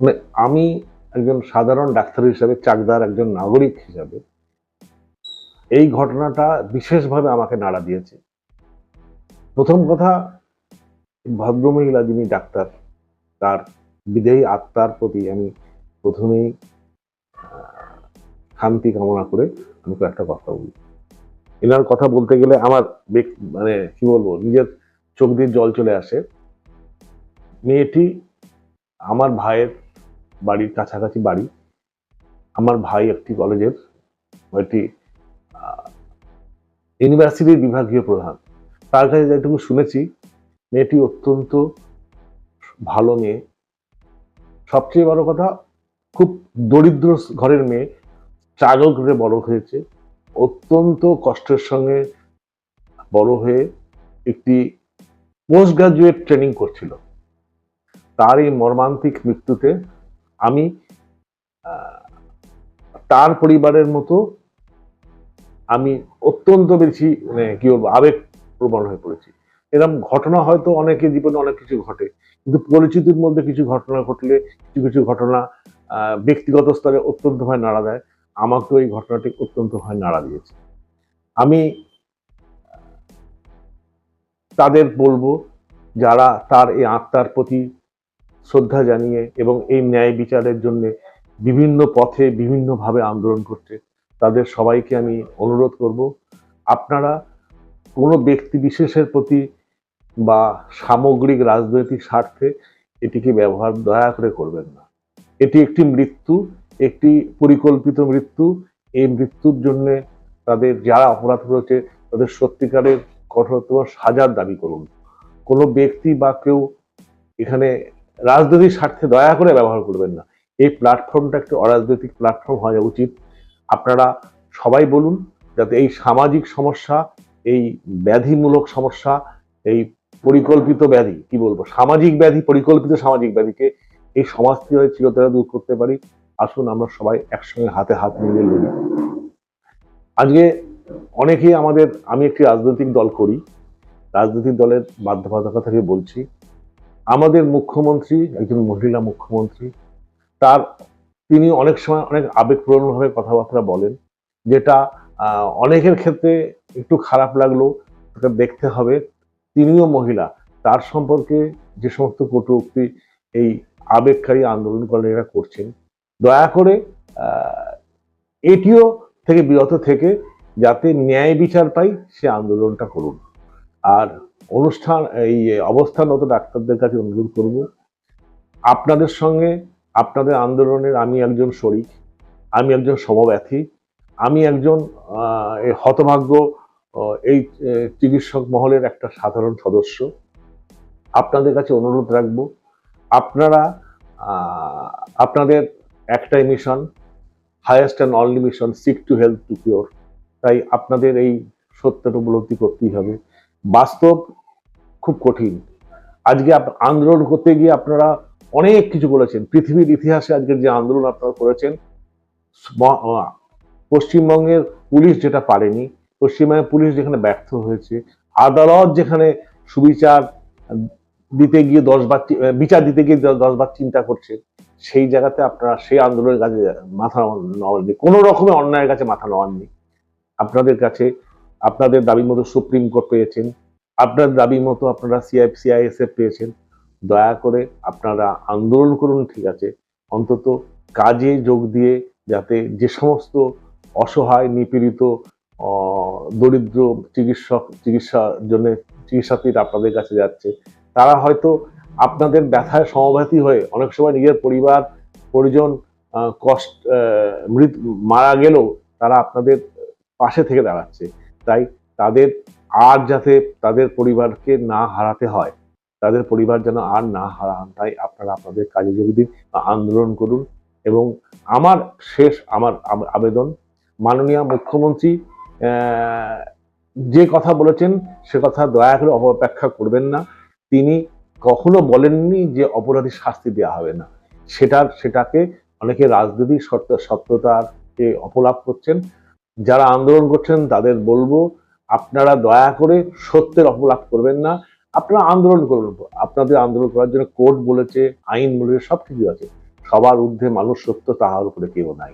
মানে আমি একজন সাধারণ ডাক্তার হিসাবে চাকদার একজন নাগরিক হিসাবে এই ঘটনাটা বিশেষভাবে আমাকে নাড়া দিয়েছে। প্রথম কথা, ভদ্রমহিলা যিনি ডাক্তার, তার বিদেহী আত্মার প্রতি আমি প্রথমেই শান্তি কামনা করে আমি একটা কথা বলি। এনার কথা বলতে গেলে আমার মানে কি বলব, নিজের চোখ দিয়ে জল চলে আসে। মেয়েটি আমার ভাইয়ের বাড়ির কাছাকাছি বাড়ি। আমার ভাই একটি কলেজের একটি ইউনিভার্সিটির বিভাগীয় প্রধান। তার কাছে যেটুকু শুনেছি, মেয়েটি অত্যন্ত ভালো মেয়ে। সবচেয়ে বড় কথা, খুব দরিদ্র ঘরের মেয়ে। স্ট্রাগল করে বড় হয়েছে। অত্যন্ত কষ্টের সঙ্গে বড় হয়ে একটি পোস্ট গ্রাজুয়েট ট্রেনিং করছিল। তার এই মর্মান্তিক মৃত্যুতে আমি তার পরিবারের মতো আমি অত্যন্ত বেশি মানে কি বলব আবেগ প্রবণ হয়ে পড়েছি। এরকম ঘটনা হয়তো অনেকের জীবনে অনেক কিছু ঘটে, কিন্তু পরিচিতির মধ্যে কিছু ঘটনা ঘটলে, কিছু কিছু ঘটনা ব্যক্তিগত স্তরে অত্যন্ত ভয় নাড়া দেয়। আমাকেও এই ঘটনাটি অত্যন্ত ভয় নাড়া দিয়েছে। আমি, তাদের বলব, যারা তার এই আত্মার প্রতি শ্রদ্ধা জানিয়ে এবং এই ন্যায় বিচারের জন্য বিভিন্ন পথে বিভিন্নভাবে আন্দোলন করছে। তাদের সবাইকে আমি অনুরোধ করব, আপনারা কোনো ব্যক্তি বিশেষের প্রতি বা সামগ্রিক রাজনৈতিক স্বার্থে এটিকে ব্যবহার, দয়া করে করবেন না। এটি একটি মৃত্যু, একটি পরিকল্পিত মৃত্যু। এই মৃত্যুর জন্য তাদের যারা অপরাধ করেছে, তাদের সত্যিকারের কঠোরতম সাজার দাবি করুন। কোনো ব্যক্তি বা কেউ এখানে রাজনৈতিক স্বার্থে দয়া করে ব্যবহার করবেন না। এই প্ল্যাটফর্মটা একটি অরাজনৈতিক প্ল্যাটফর্ম হওয়া উচিত। আপনারা সবাই বলুন, যাতে এই সামাজিক সমস্যা, এই ব্যাধিমূলক সমস্যা, এই পরিকল্পিত ব্যাধি, কি বলব, সামাজিক ব্যাধি, পরিকল্পিত সামাজিক ব্যাধিকে এই সমাজ থেকে চিরতরে দূর করতে পারি। আসুন, আমরা সবাই একসঙ্গে হাতে হাত মিলিয়ে লড়ি। আজকে অনেকেই আমাদের, আমি একটি রাজনৈতিক দল করি। রাজনৈতিক দলের বাধ্যবাধকতা থেকে বলছি। আমাদের মুখ্যমন্ত্রী, একজন মহিলা মুখ্যমন্ত্রী, তার তিনি অনেক সময় অনেক আবেগপ্রবণভাবে কথাবার্তা বলেন, যেটা অনেকের ক্ষেত্রে একটু খারাপ লাগল দেখতে হবে। তিনিও মহিলা, তার সম্পর্কে যে সমস্ত কটুক্তি, এই আবেগকারী আন্দোলনকারীরা করছেন। দয়া করে এটিও থেকে বিরত থেকে যাতে ন্যায় বিচার পাই, সে আন্দোলনটা করুন। আর অনুষ্ঠান, এই অবস্থানরত ডাক্তারদের কাছে অনুরোধ করব, আপনাদের সঙ্গে আপনাদের আন্দোলনের আমি একজন শরিক, আমি একজন সমব্যথী, আমি একজন হতভাগ্য এই চিকিৎসক মহলের একটা সাধারণ সদস্য। আপনাদের কাছে অনুরোধ রাখব, আপনারা আপনাদের একটাই mission highest and only mission seek to help to cure তাই আপনাদের এই সত্যটা উপলব্ধি করতেই হবে। বাস্তব খুব কঠিন। আজকে আন্দোলন করতে গিয়ে আপনারা অনেক কিছু বলেছেন। পৃথিবীর ইতিহাসে আজকের যে আন্দোলন আপনারা করেছেন পশ্চিমবঙ্গের পুলিশ যেটা পারেনি, পশ্চিমবঙ্গের পুলিশ যেখানে ব্যর্থ হয়েছে, আদালত যেখানে সুবিচার দিতে গিয়ে দশ বার বিচার দিতে গিয়ে দশ বার চিন্তা করছে, সেই জায়গাতে আপনারা সেই আন্দোলনের কাছে মাথা নওয়াননি কোনো রকমের অন্যায়ের কাছে মাথা নওয়াননি আপনাদের কাছে আপনাদের দাবি মতো সুপ্রিম কোর্ট পেয়েছেন। আপনার দাবি মতো আপনারা সিআইএফ সিআইএসএফ পেয়েছেন। দয়া করে আপনারা আন্দোলন করুন, ঠিক আছে? অন্তত কাজে যোগ দিয়ে যাতে যে সমস্ত অসহায়, নিপীড়িত দরিদ্র চিকিৎসক চিকিৎসার জন্য চিকিৎসার্থীরা আপনাদের কাছে যাচ্ছে, তারা হয়তো আপনাদের ব্যথায় সমব্যাথী হয়ে অনেক সময় নিজের পরিবার, পরিজন কষ্ট মৃত, মারা গেলেও তারা আপনাদের পাশে থেকে দাঁড়াচ্ছে। তাই তাদের আর যাতে তাদের পরিবারকে না হারাতে হয়, তাদের পরিবার যেন আর না হারান, তাই আপনারা আপনাদের কাজে যোগ দিন বা আন্দোলন করুন। এবং আমার শেষ, আমার আবেদন, মাননীয় মুখ্যমন্ত্রী যে কথা বলেছেন সে কথা দয়া করে অপব্যাখ্যা করবেন না। তিনি কখনো বলেননি যে অপরাধী শাস্তি দেওয়া হবে না। সেটার, সেটাকে অনেকে রাজনৈতিক সত্য সত্যতাকে অপলাপ করছেন। যারা আন্দোলন করছেন, তাদের বলব আপনারা দয়া করে সত্যের অপলাপ করবেন না। আপনারা আন্দোলন করবেন আপনাদের আন্দোলন করার জন্য কোর্ট বলেছে, আইন বলেছে সব কিছু আছে। সবার ঊর্ধ্বে মানুষ সত্য, তাহার উপরে কেউ নাই।